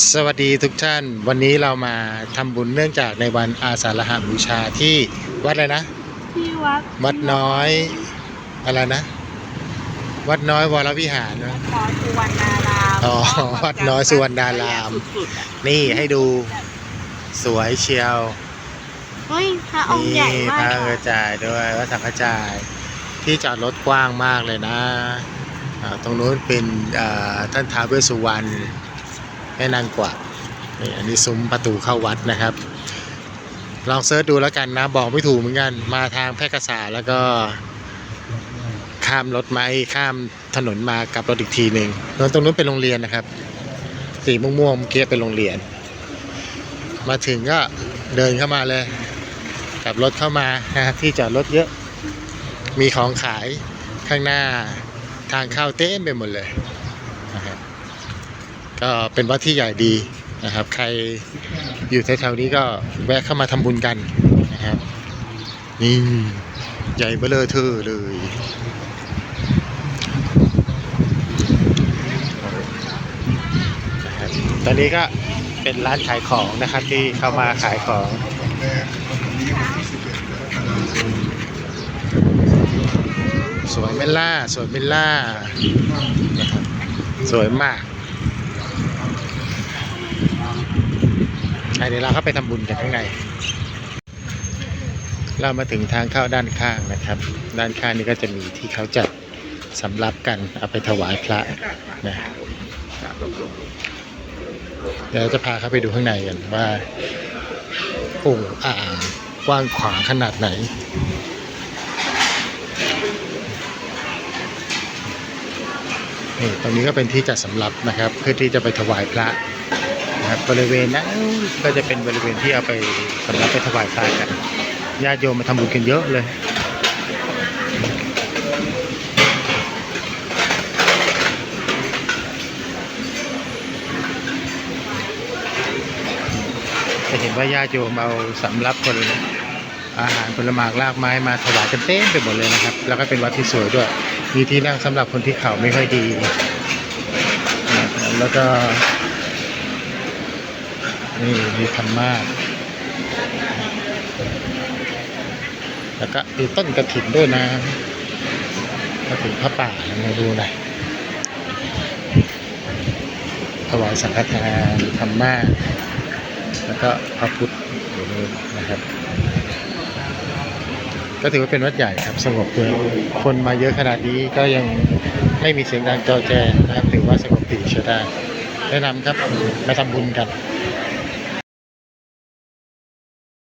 สวัสดีทุกท่าน วันนี้เรามาทำบุญเนื่องจากในวันอาสาฬหบูชาที่วัดอะไรนะ ที่วัดวัดน้อยอะไรนะ วัดน้อยวรวิหารนะขอสุวรรณารามอ๋อวัดน้อยสุวรรณารามสุดๆอะนี่ให้ดูสวยเชียวเฮ้ยพระองค์ใหญ่นี่มาพระกกระจายด้วยวัดสังฆจาย ที่จอดรถกว้างมากเลยนะอ่าตรงนู้นเป็นอ่าท่านท้าวเวสสุวรรณ แม่นางกวักนี่อันนี้ซุ้มประตูเข้าวัดนะครับ ลองเซิร์ชดูแล้วกันนะบอกไม่ถูกเหมือนกัน มาทางแพร่กษาแล้วก็ ข้ามรถไม้ข้ามถนนมากับรถอีกทีหนึ่งแล้วตรงนู้นเป็นโรงเรียนนะครับ สีม่วงๆเมื่อกี้เป็นโรงเรียน มาถึงก็เดินเข้ามาเลยกลับรถเข้ามานะครับที่จอดรถเยอะ มีของขายข้างหน้าทางเข้าเต็มไปหมดเลยนะครับ ก็เป็นวัดที่ใหญ่ดีนะครับ ใครอยู่แถวๆนี้ก็แวะเข้ามาทำบุญกันนะครับ นี่ใหญ่เบ้อเลอเทอเลย ตอนนี้ก็เป็นร้านขายของนะครับที่เข้ามาขายของสวยเมล่า สวยเมล่านะครับสวยมากอะ เดี๋ยวเราเข้าไปทำบุญกันข้างใน เรามาถึงทางเข้าด้านข้างนะครับ ด้านข้างนี้ก็จะมีที่เขาจัดสำรับกันเอาไปถวายพระนะเดี๋ยวจะพาเข้าไปดูข้างในกันว่าโอ่งอ่างกว้างขวางขนาดไหนนี่ตรงนี้ก็เป็นที่จัดสำรับนะครับ เพื่อที่จะไปถวายพระ นะครับบริเวณนั้นก็จะเป็นบริเวณที่เอาไปสำรับไปถวายพระกันญาติโยมมาทำบุญกันเยอะเลยจะเห็นว่าญาติโยมเอาสำรับผลอาหารผลไม้รากไม้มาถวายกันเต็มไปหมดเลยนะครับ แล้วก็เป็นวัดที่สวยด้วย มีที่นั่งสำหรับคนที่เข่าไม่ค่อยดี แล้วก็ นี่มีธรรมาสแล้วก็มีต้นกระถิ่นด้วยนะกระถิ่นพระป่ามาดูหน่อยถวายสังฆทานธรรมาสแล้วก็พระพุทธอยู่นี่นะครับ ก็ถือว่าเป็นวัดใหญ่ครับสงบด้วยคนมาเยอะขนาดนี้ก็ยังไม่มีเสียงดังจอแจนะครับถือว่าสงบดีใช้ได้แนะนำครับมาทำบุญกัน